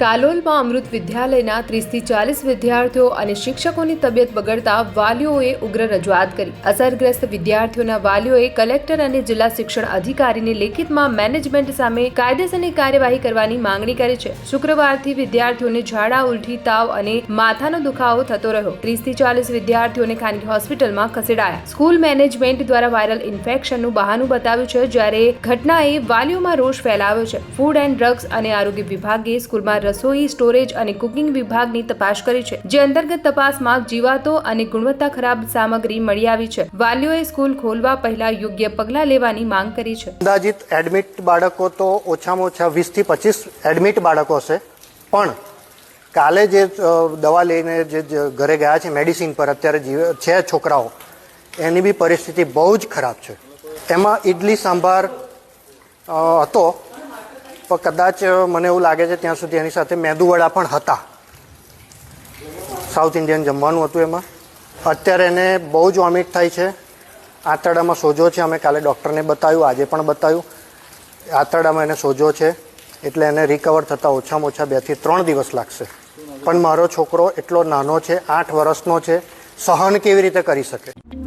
કાલોલમાં અમૃત વિદ્યાલયના ત્રીસથી ચાલીસ વિદ્યાર્થીઓ અને શિક્ષકોની તબિયત બગડતા વાલીઓએ ઉગ્ર રજૂઆત કરી. અસરગ્રસ્ત વિદ્યાર્થીઓના વાલીઓએ કલેક્ટર અને જિલ્લા શિક્ષણ અધિકારીને લેખિતમાં મેનેજમેન્ટ સામે કાયદેસરની કાર્યવાહી કરવાની માંગણી કરી છે. શુક્રવારથી વિદ્યાર્થીઓને ઝાડા, ઉલટી, તાવ અને માથાનો દુખાવો થતો રહ્યો. ત્રીસથી ચાલીસ વિદ્યાર્થીઓને ખાનગી હોસ્પિટલમાં ખસેડાયા. સ્કૂલ મેનેજમેન્ટ દ્વારા વાયરલ ઇન્ફેક્શનનું બહાનું બતાવ્યું છે, જ્યારે ઘટનાએ વાલીઓમાં રોષ ફેલાવ્યો છે. ફૂડ એન્ડ ડ્રગ્સ અને આરોગ્ય વિભાગે સ્કૂલમાં રસોઈ, સ્ટોરેજ અને કુકિંગ વિભાગની તપાસ કરી છે, જે અંતર્ગત તપાસમાં જીવાતો અને ગુણવત્તા ખરાબ સામગ્રી મળી આવી છે. વાલીઓએ સ્કૂલ ખોલવા પહેલા યોગ્ય પગલાં લેવાની માંગ કરી છે. અંદાજિત એડમિટ બાળકો તો ઓછામાં ઓછા વીસથી પચીસ એડમિટ બાળકો છે પણ કાલે જે દવા લઈને જે ઘરે ગયા છે, મેડિસિન પર અત્યારે છે છોકરાઓ, એની બી પરિસ્થિતિ બહુ જ ખરાબ છે. એમાં ઇડલી સાંભાર હતો. પણ કદાચ મને એવું લાગે છે ત્યાં સુધી એની સાથે મેદુવડા પણ હતા. સાઉથ ઇન્ડિયન જમવાનું હતું એમાં. અત્યારે એને બહુ જ વોમિટ થાય છે. આંતરડામાં સોજો છે, અમે કાલે ડૉક્ટરને બતાવ્યું, આજે પણ બતાવ્યું. આંતરડામાં એને સોજો છે, એટલે એને રિકવર થતાં ઓછામાં ઓછા બેથી ત્રણ દિવસ લાગશે. પણ મારો છોકરો એટલો નાનો છે, આઠ વર્ષનો છે, સહન કેવી રીતે કરી શકે?